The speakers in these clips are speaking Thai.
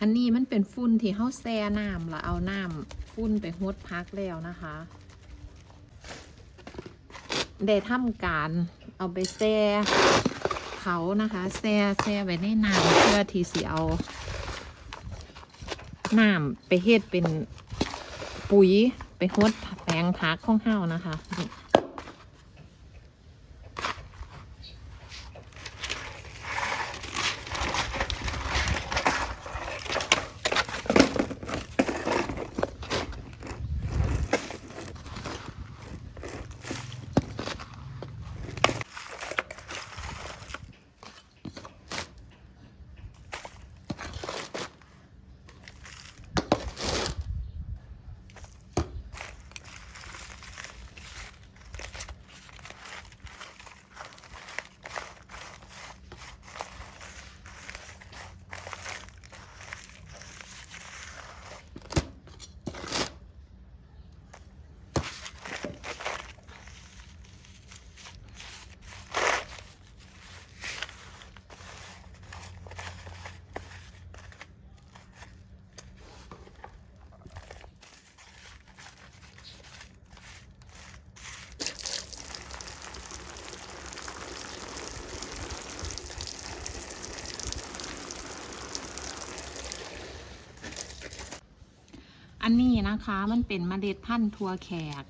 อันนี้มันเป็นฝุ่นที่เฮาแช่น้ำแล้วเอาน้ำฝุ่นไปฮดพักแล้วนะคะได้ทำการเอาไปแช่เขานะคะแช่แช่ไว้ในน้ำเพื่อที่สิเอาน้ำไปเฮ็ดเป็นปุ๋ยไปฮดแปลงพักของเฮานะคะ อันนี้นะคะมันเป็นเมล็ดพันธุ์ทัวแขก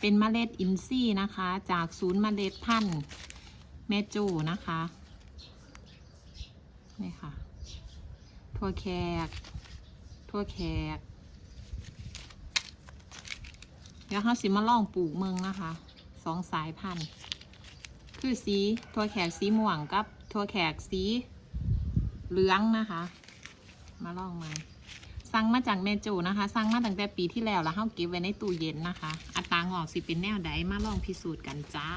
เป็นเมล็ดอินทรีย์นะคะ จากศูนย์เมล็ดพันธุ์แม่จูนะคะนี่ค่ะทัวแขกทัวแขก เดี๋ยวเขาสิมาลองปลูกเมืองนะคะสองสายพันธุ์ คือสีทัวแขกสีม่วงกับทัวแขกสีเหลืองนะคะ มาลองมา สั่งมาจากเมจูนะคะ สั่งมาตั้งแต่ปีที่แล้วแล้วเฮาเก็บไว้ในตู้เย็นนะคะ อัตรางอกสิเป็นแนวใดมาลองพิสูจน์กันจ้า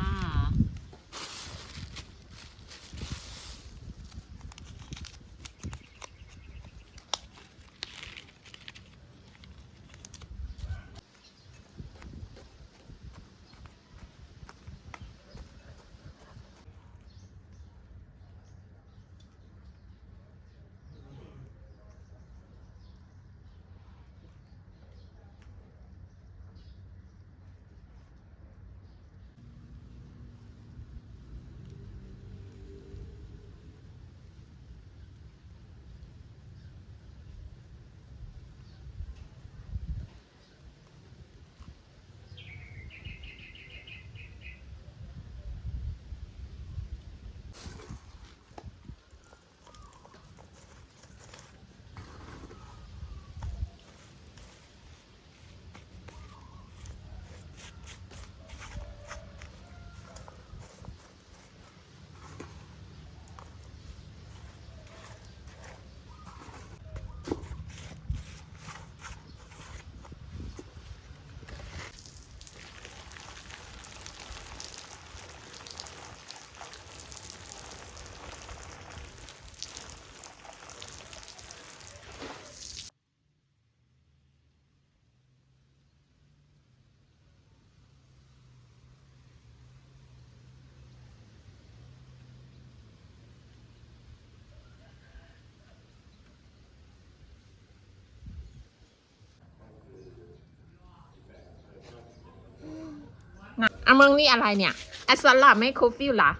อะ มึงนี่อะไรเนี่ยอัสซอล่าไม่โคฟิลล่ะ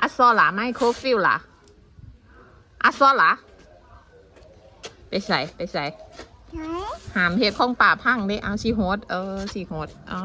อัสซอล่าไม่โคฟิลล่ะอัสซอล่ะไปใส่ไปใส่ไหนหามเห็ดของป่าพังเด้เอาสีโฮดเออสีโฮดอ๋อ